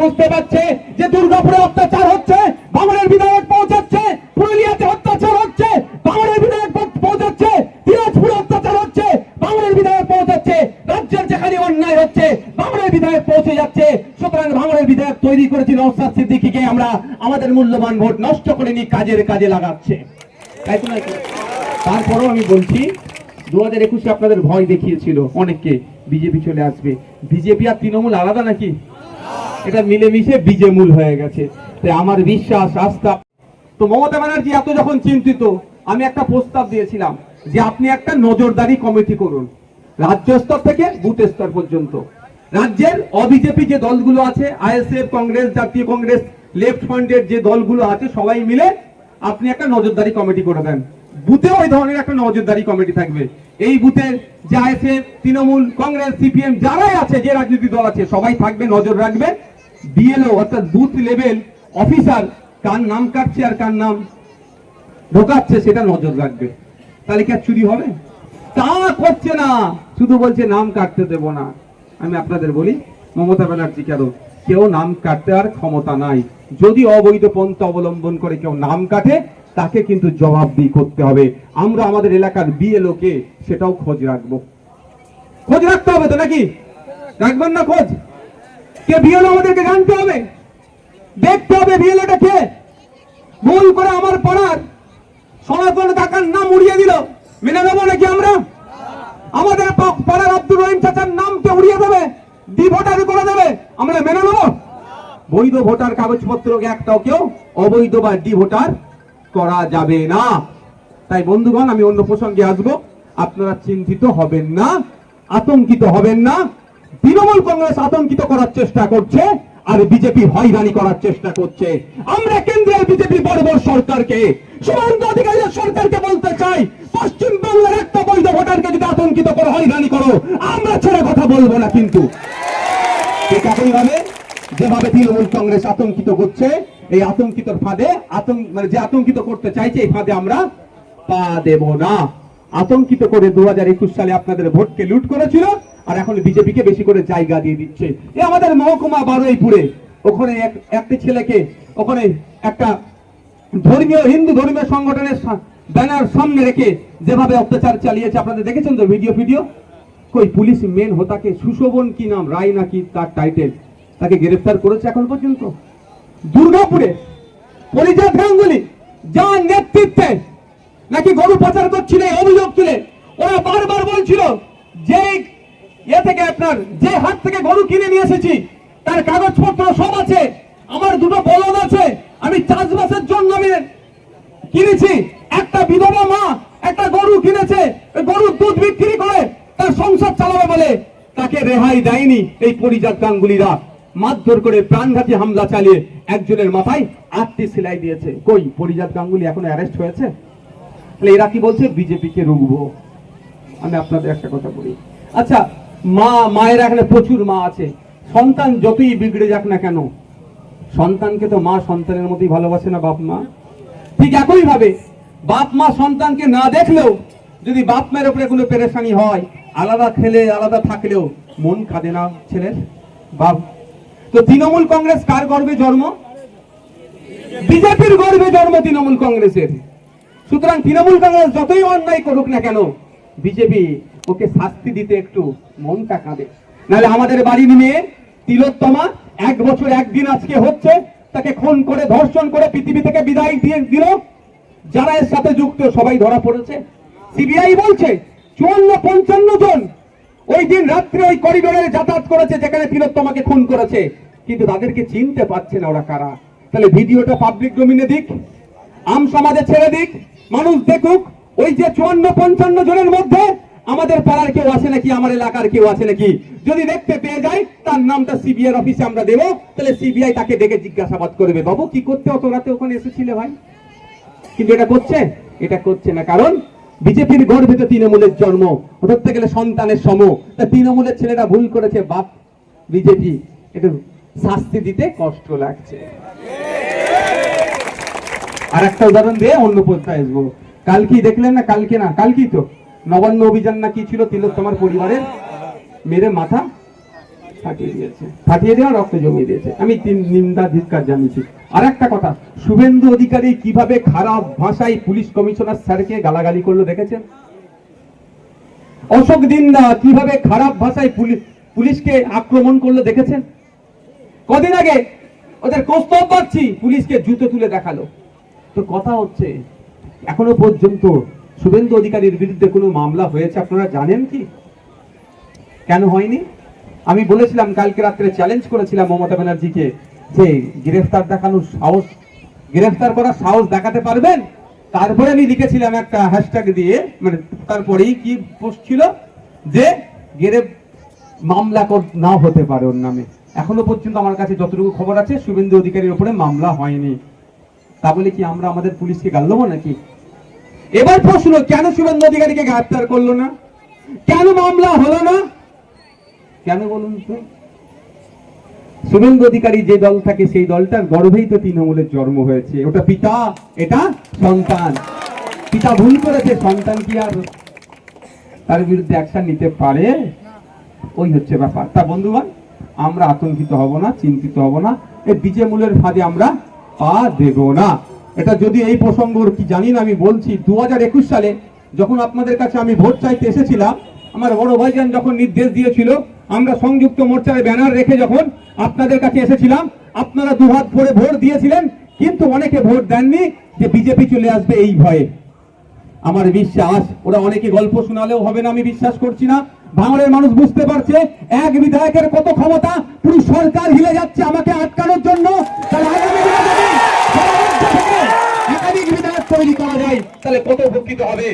বুঝতে পারছে যে দুর্গাপুরে অত্যাচার হচ্ছে বাংলার বিধায়ক পৌঁছাচ্ছে, পুরুলিয়াতে অত্যাচার হচ্ছে বাংলার বিধায়ক পৌঁছাচ্ছে, দিনাজপুরে অত্যাচার হচ্ছে বাংলার বিধায়ক পৌঁছাচ্ছে, রাজ্যের যেখানে অন্যায় হচ্ছে বাংলার বিধায়ক পৌঁছে যাচ্ছে। সুতরাং বাংলার বিধায়ক তৈরি করেছি নওসাদ সিদ্দিকিকে আমরা আমাদের মূল্যবান ভোট নষ্ট করে নি কাজের কাজে লাগাচ্ছে। তাই তারপরেও আমি বলছি দু হাজার একুশে আপনাদের ভয় দেখিয়েছিল অনেককে, বিজেপি চলে আসবে। বিজেপি আর তৃণমূল আলাদা নাকি? এটা মিলেমিশে বিজেমূল হয়ে গেছে। তাই আমার বিশ্বাস, আস্থা। তো মমতা ব্যানার্জি এত যখন চিন্তিত, আমি একটা প্রস্তাব দিয়েছিলাম যে আপনি একটা নজরদারি কমিটি করুন, রাজ্য স্তর থেকে বুথ স্তর পর্যন্ত। রাজ্যের অবিজেপি যে দলগুলো আছে আইএসএফ কংগ্রেস, জাতীয় কংগ্রেস, লেফট ফ্রন্টের যে দলগুলো আছে, সবাই মিলে আপনি একটা নজরদারি কমিটি করে দেন। বুথে ওই ধরনের একটা নজরদারি কমিটি থাকবে। এই বুথের যে আইএসএফ তৃণমূল, কংগ্রেস সিপিএম যারাই আছে, যে রাজনৈতিক দল আছে, সবাই থাকবে, নজর রাখবে। বিএলও অর্থাৎ বুথ লেভেল অফিসার কার নাম কাটছে আর কার নাম ঢোকাচ্ছে সেটা নজর রাখবে। তাহলে কি চুরি হবে? তা করছে না। শুধু বলছে নাম কাটতে দেব না। আমি আপনাদের বলি, মমতা ব্যানার্জি কেন? কেউ নাম কাটতে আর ক্ষমতা নাই। যদি অবৈধ পন্থা অবলম্বন করে কেউ নাম কাটে, তাকে কিন্তু জবাবদিহি করতে হবে। আমরা আমাদের এলাকার বিএলও কে সেটাও খোঁজ রাখব। খোঁজ রাখতে হবে তো নাকি? রাখবেন না খোঁজ? কে বিএলও আমাদেরকে জানতে হবে? দেখতে হবে বিএলওটা কে? ভুল করে আমার পাড়ার সনাতন কাকার নাম উড়িয়ে দিল। মেনে নেব নাকি আমরা? আমাদের পাড়ার আব্দুর রহিম চাচার নামকে উড়িয়ে দেবে ডি ভোটার করে দেবে। আমরা মেনে নেব? বৈধ ভোটার কাগজপত্র একটাও কেউ অবৈধ বা ডি ভোটার করা যাবে না? তাই বন্ধুগণ, আমি অন্য প্রসঙ্গে আসব। আপনারা চিন্তিত হবেন না, আতঙ্কিত হবেন না। তৃণমূল কংগ্রেস আতঙ্কিত করার চেষ্টা করছে আর বিজেপি হয়রানি করার চেষ্টা করছে। আমরা কেন্দ্রের বিজেপি বড় সরকারকে, সীমান্ত অধিকারীর সরকারকে বলতে চাই, পশ্চিম বাংলার একটা বৈধ ভোটারকে যদি আতঙ্কিত করো, হয়রানি করো, আমরা ছেড়ে কথা বলব না কিন্তু। ঠিক একইভাবে যেভাবে তৃণমূল কংগ্রেস আতঙ্কিত করছে, এই আতঙ্কিত ফাঁদে আতঙ্ক মানে যে আতঙ্কিত করতে চাইছে, এই ফাঁদে আমরা পা দেব না। আতঙ্কিত করে দু হাজার একুশ সালে আপনাদের ভোটকে লুট করেছিল, আর এখন বিজেপিকে বেশি করে জায়গা দিয়ে দিচ্ছে। এ আমাদের মহকুমা বারুইপুরে, ওখানে এক- একটি ছেলেকে, ওখানে একটা ধর্মীয়, হিন্দু ধর্মীয় সংগঠনের ব্যানার সামনে রেখে যেভাবে অত্যাচার চালিয়েছে, আপনাদের দেখেছেন তো ভিডিও ভিডিও? কই, পুলিশ মেন হোতাকে সুশোভন কি নাম, রায় নাকি তার টাইটেল তাকে গ্রেফতার করেছে এখন পর্যন্ত? দুর্গাপুরে, পরিচয় গাঙ্গুলি যার নেতৃত্বে নাকি গরু পাচার করছিল অভিযোগ তুলে? ওরা বারবার বলছিল, যে ইয়ে থেকে আপনার, যে হাট থেকে গরু কিনে নিয়ে এসেছি, তার কাগজপত্র সব আছে, আমার দুটো বলদ আছে, আমি চাষবাসের জন্য আমি কিনেছি। একটা বিধবা মা, একটা গরু কিনেছে গরুর দুধ বিক্রি করে তার সংসার চালাবে বলে। তাকে রেহাই দেয়নি এই পরিজাত গাঙ্গুলিরা। মারধর করে প্রাণঘাতী হামলা চালিয়ে একজনের মাথায় আটটি সেলাই দিয়েছে। কই, পরিজাত গাঙ্গুলি এখন অ্যারেস্ট হয়েছে? তাহলে এরা কি বলছে? বিজেপিকে রুখবো। আমি আপনাদের একটা কথা বলি। আচ্ছা মা, মায়ের এখানে প্রচুর মা আছে। সন্তান যতই বিগড়ে যাক না কেন, সন্তানকে তো মা সন্তানের মতোই ভালোবাসে না বাপ মা? ঠিক একই ভাবে বাপ মা সন্তানকে না দেখলেও যদি বাপ মায়ের উপরে কোনো পেরেশানি হয়, আলাদা খেলে আলাদা থাকলেও মন কাঁদে না ছেলের বাপ। তো তৃণমূল কংগ্রেস কার গর্বে জন্ম? বিজেপির গর্বে জন্ম তৃণমূল কংগ্রেসের। সুতরাং তৃণমূল কংগ্রেস যতই অন্যায় করুক না কেন, বিজেপি ওকে শাস্তি দিতে একটু মনটা কাঁদে। নাহলে আমাদের বাড়ির মেয়ে তিলোত্তমা এক বছর একদিন আজকে হচ্ছে, তাকে খুন করে, ধর্ষণ করে পৃথিবী থেকে বিদায় দিয়ে দিল। যারা এর সাথে যুক্ত সবাই ধরা পড়েছে। সিবিআই বলছে, চুয়ান্ন পঞ্চান্ন জন ওই দিন রাত্রে ওই করিডোরে যাতায়াত করেছে যেখানে তিলোত্তমাকে খুন করেছে। কিন্তু তাদেরকে চিনতে পারছে না ওরা কারা। তাহলে ভিডিওটা পাবলিক ডোমিনে দিক। আম সমাজে ছেড়ে দিক, মানুষ দেখুক, ওই যে চুয়ান্ন, পঞ্চান্ন জনের মধ্যে আমাদের পাড়ার কেউ আছে নাকি, আমার এলাকার কেউ আছে নাকি? যদি দেখতে পেয়ে যায়, তার নামটা সিবিআই অফিসে আমরা দেবো, তাহলে সিবিআই তাকে ডেকে জিজ্ঞাসাবাদ করবে। বাবু, কি করতে অত রাতে ওখানে এসেছিলে ভাই। কিন্তু এটা করছে? এটা করছে না, কারণ বিজেপির গর্ভে তো তৃণমূলের জন্ম, ধরতে গেলে সন্তানের সম। তা তৃণমূলের ছেলেটা ভুল করেছে, বাপ, বিজেপি, একটু শাস্তি দিতে কষ্ট লাগছে। আর একটা উদাহরণ দিয়ে অন্য পর্যায়ে আসব। কালকেই দেখলেন না, কালকে না, কালকেই তো। নবান্ন অভিযান না কি ছিল, তিলোত্তমার পরিবারের মেরে মাথা ফাটিয়ে দিয়েছে। ফাটিয়ে দেওয়া, রক্ত জমিয়ে দিয়েছে। আমি তিন নিন্দা ধিক্কার জানিয়েছি। আর একটা কথা, শুভেন্দু অধিকারী কীভাবে খারাপ ভাষায় পুলিশ কমিশনার স্যারকে গালাগালি করল দেখেছেন? অশোক দিন্দা কীভাবে খারাপ ভাষায় পুলিশ পুলিশকে আক্রমণ করল দেখেছেন? কদিন আগে ওদের কস্তব পাচ্ছি পুলিশকে জুতো তুলে দেখাল। তো কথা হচ্ছে, এখনও পর্যন্ত শুভেন্দু অধিকারীর বিরুদ্ধে কোনো মামলা হয়েছে, আপনারা জানেন কি? কেন হয়নি? আমি বলেছিলাম, কালকে রাত্রে চ্যালেঞ্জ করেছিলাম মমতা ব্যানার্জিকে যে গ্রেফতার দেখানোর সাহস, গ্রেফতার করার সাহস দেখাতে পারবেন? তারপরে আমি লিখেছিলাম একটা হ্যাশট্যাগ দিয়ে মানে তারপরেই কি পোস্ট ছিল? যে গ্রেফ, মামলা নাও হতে পারে ওর নামে। এখনও পর্যন্ত আমার কাছে যতটুকু খবর আছে, শুভেন্দু অধিকারীর উপরে মামলা হয়নি। তা বলে কি আমরা আমাদের পুলিশকে গাল দেবো নাকি? এবার প্রশ্ন, কেন শুভেন্দু অধিকারীকে গ্রেফতার করল না? কেন মামলা হলো না? কেন বলুন তো? শুভেন্দু অধিকারী যে দল থাকে সেই দলটার গর্ভেই তো তৃণমূলের জন্ম হয়েছে। ওটা পিতা, এটা সন্তান। পিতা ভুল করেছে, সন্তান কি আর তার বিরুদ্ধে অ্যাকশন নিতে পারে? ওই হচ্ছে ব্যাপার। তা বন্ধুগণ, আমরা আতঙ্কিত হব না, চিন্তিত হব না। এই বিজে মূলের ফাঁদে আমরা পা দেব না। এটা যদি এই প্রসঙ্গ, কি জানি না, আমি বলছি দু হাজার একুশ সালে যখন আপনাদের কাছে আমি ভোট চাইতে এসেছিলাম, আমার বড় ভাইজান যখন নির্দেশ দিয়েছিল, আমরা সংযুক্ত মোর্চার ব্যানার রেখে যখন আপনাদের কাছে এসেছিলাম, আপনারা দুহাত ভরে ভোট দিয়েছিলেন, কিন্তু অনেকে ভোট দেননি যে বিজেপি চলে আসবে এই ভয়ে। আমার বিশ্বাস, ওরা অনেকে গল্প শোনালেও হবে না, আমি বিশ্বাস করছি না। ভাঙড়ের মানুষ বুঝতে পারছে, এক বিধায়কের কত ক্ষমতা, পুরো সরকার হিলে যাচ্ছে আমাকে আটকানোর জন্য। একাধিক বিধায়ক তৈরি করা যায়, তাহলে কত উপকৃত হবে?